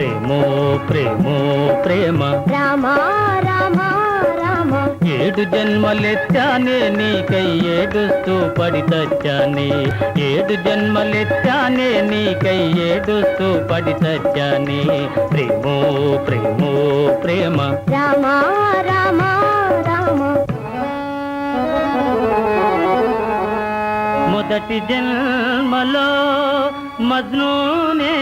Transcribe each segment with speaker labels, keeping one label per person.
Speaker 1: ప్రేమో ప్రేమో ప్రేమ.
Speaker 2: రామా రామా రామ.
Speaker 1: ఏడు జన్మలెత్తానే నీకై ఏడుస్తూ పడి చచ్చానే ఏడు జన్మలెత్తానే నీకై ఏడుస్తూ పడి చచ్చానే ప్రేమో ప్రేమో ప్రేమ.
Speaker 2: రామా రామా
Speaker 1: మొదటి జన్మలో మజ్నూనే.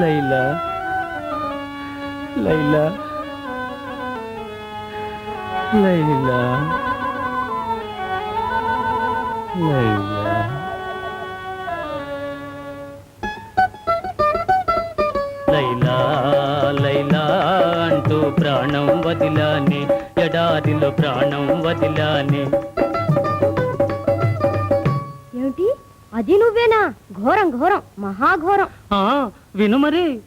Speaker 1: లైలా. లైలా. లైలా లైలా లైలా లైలా అంటూ ప్రాణం వదిలాని ఎడారిలో ప్రాణం వదిలాని.
Speaker 2: ఏమిటి? అది నువ్వేనా? ఘోరం ఘోరం మహాఘోరం.
Speaker 1: ఆ, విను మరి.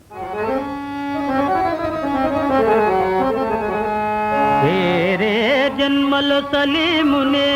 Speaker 1: జన్మలో సలీమునే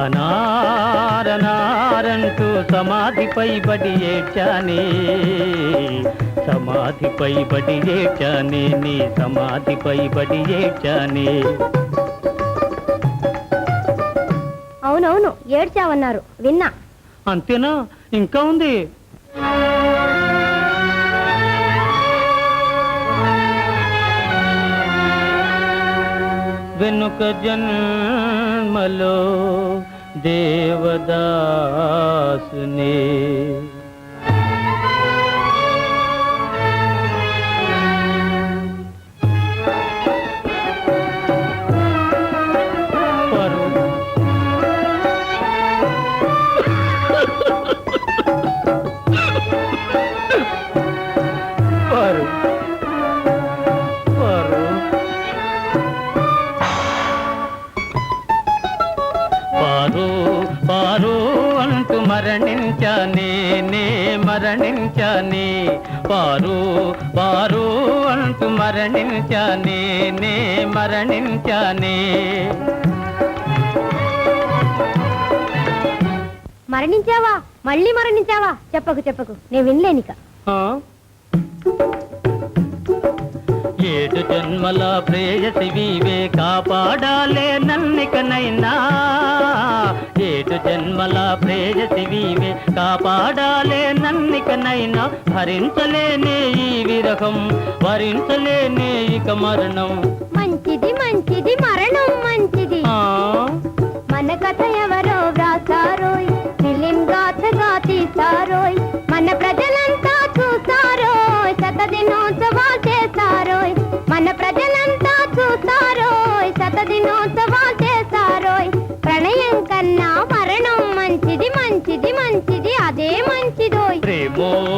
Speaker 1: అనారనారంటూ సమాధిపై బడి ఏడ్చానే. సమాధిపై బడి ఏడ్చానే నీ సమాధిపై బడి ఏడ్చానే.
Speaker 2: అవునవును ఏడ్చావన్నారు. విన్నా.
Speaker 1: అంతేనా? ఇంకా ఉంది? వెనుక जन्म लो देवदास ने। మరణించానే నే మరణించానే పారు పారు అంటూ మరణించానే నే మరణించానే.
Speaker 2: మరణించావా? మళ్ళీ మరణించావా? చెప్పకు చెప్పకు. నేను వినలేనిక?
Speaker 1: ఏడు జన్మల ప్రేయసివివే కాపాడాలే నన్నికనైనా. కాపాడాలే నన్నికనైనా భరించలేనే ఈ విరహం భరించలేనే ఇక మరణం.
Speaker 2: మంచిది మంచిది మరణం మంచిది. మన కథ ఎవరో వ్రాసారోయ్ ఫిలిం గాథగా తీసారోయ్ మన ప్రజలంతా చూసారోయ్ శత దినోత్సవా చేసారోయ్ మన ప్రజలంతా చూసారోయ్ శత దినోత్సవా మంచిది